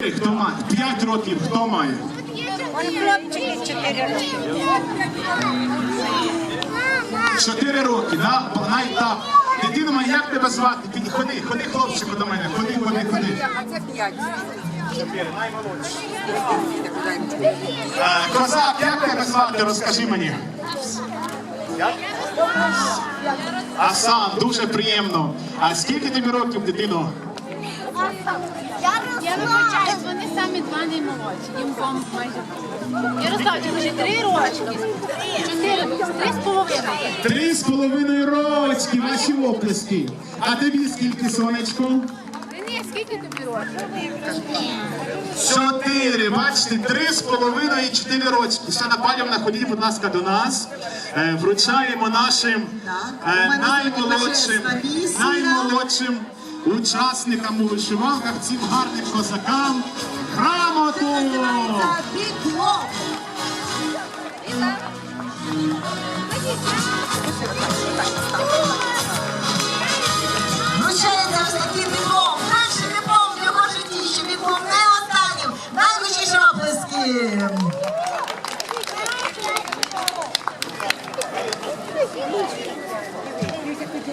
Хто має? 5 років хто має? 4 роки. 4 роки, да? Так. Дитину моя, як тебе звати? Ходи, ходи, хлопчику до мене. Ходи, ходи, ходи. А це 5. Козак, як тебе звати? Розкажи мені. Асан, дуже приємно. А скільки тобі років, дитино? Я вибачаюсь, вони самі два не молодші. Їм вам майже. Ярослав, чи вже три рочки? Чотири, три з половиною. Три з половиною рочки, ваші оплески. А тобі скільки, сонечко? Ні, скільки тобі років? Чотири, бачите, три з половиною і чотири рочки. Свята Палівна, ходіть, будь ласка, до нас. Е, Вручаємо нашим е, У мене учасникам у вишиванках, цим гарним козакам. Грамоту! Вручається ось такий диплом. Перший диплом в його житті, що він був не останнім. Найвищіші оплески.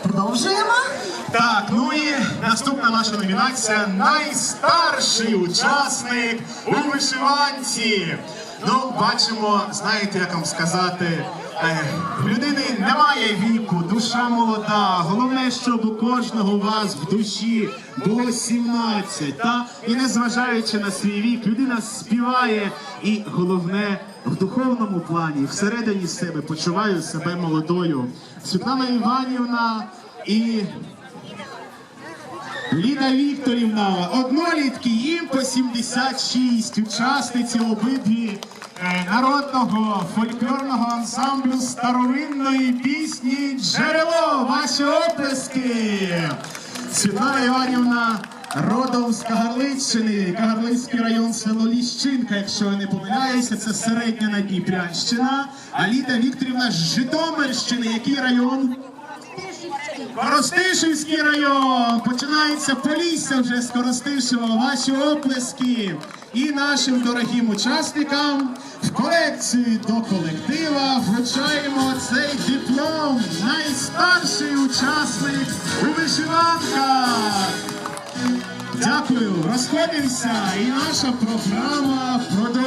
Продовжуємо. Так, ну і наступна наша номінація найстарший учасник у вишиванці. Ну, бачимо, знаєте, як вам сказати, в людини немає віку, душа молода. Головне, щоб у кожного у вас в душі було 17. Та? І незважаючи на свій вік, людина співає і головне. В духовному плані всередині себе почуваю себе молодою. Світлана Іванівна і Ліда Вікторівна, однолітки, їм по 76, учасниці обидві е, народного фольклорного ансамблю старовинної пісні Джерело. Ваші оплески! Світлана Іванівна родом з Кагарличчини, Кагарлицький район, село Ліщинка, якщо я не помиляюся, це середня Надніпрянщина. А Ліда Вікторівна з Житомирщини, який район? Коростишівський район! Починається Полісся вже з Коростишева. Ваші оплески і нашим дорогим учасникам в колекцію до колектива вручаємо цей диплом. Найстарший учасник у вишиванках. Дякую, розходимося, і наша програма продовжується.